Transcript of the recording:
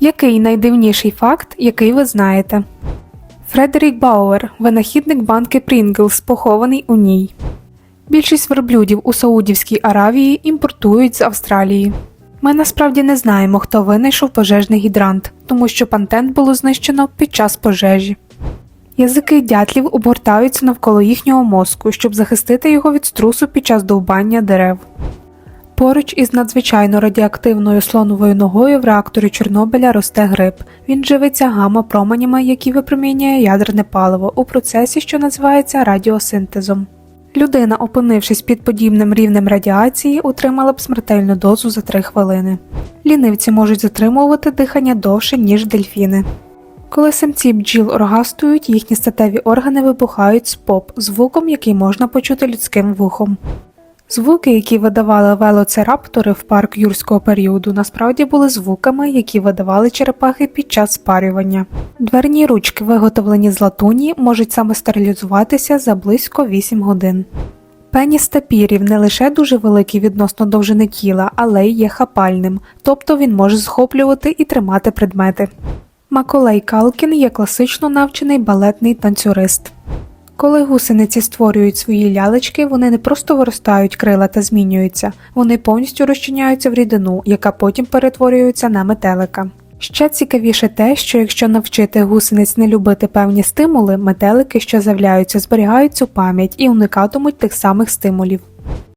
Який найдивніший факт, який ви знаєте? Фредерік Бауер, винахідник банки Pringles, похований у ній. Більшість верблюдів у Саудівській Аравії імпортують з Австралії. Ми насправді не знаємо, хто винайшов пожежний гідрант, тому що пантент було знищено під час пожежі. Язики дятлів обгортаються навколо їхнього мозку, щоб захистити його від струсу під час довбання дерев. Поруч із надзвичайно радіоактивною слоновою ногою в реакторі Чорнобиля росте гриб. Він живиться гамма-променями, які випромінює ядерне паливо у процесі, що називається радіосинтезом. Людина, опинившись під подібним рівнем радіації, отримала б смертельну дозу за 3 хвилини. Лінивці можуть затримувати дихання довше, ніж дельфіни. Коли самці бджіл оргастують, їхні статеві органи вибухають з поп звуком, який можна почути людським вухом. Звуки, які видавали велоцираптори в парк юрського періоду, насправді були звуками, які видавали черепахи під час спарювання. Дверні ручки, виготовлені з латуні, можуть самостерилізуватися за близько 8 годин. Пеніс тапірів не лише дуже великий відносно довжини тіла, але й є хапальним, тобто він може схоплювати і тримати предмети. Маколей Калкін є класично навчений балетний танцюрист. Коли гусениці створюють свої лялечки, вони не просто виростають крила та змінюються, вони повністю розчиняються в рідину, яка потім перетворюється на метелика. Ще цікавіше те, що якщо навчити гусениць не любити певні стимули, метелики, що з'являються, зберігають цю пам'ять і уникатимуть тих самих стимулів.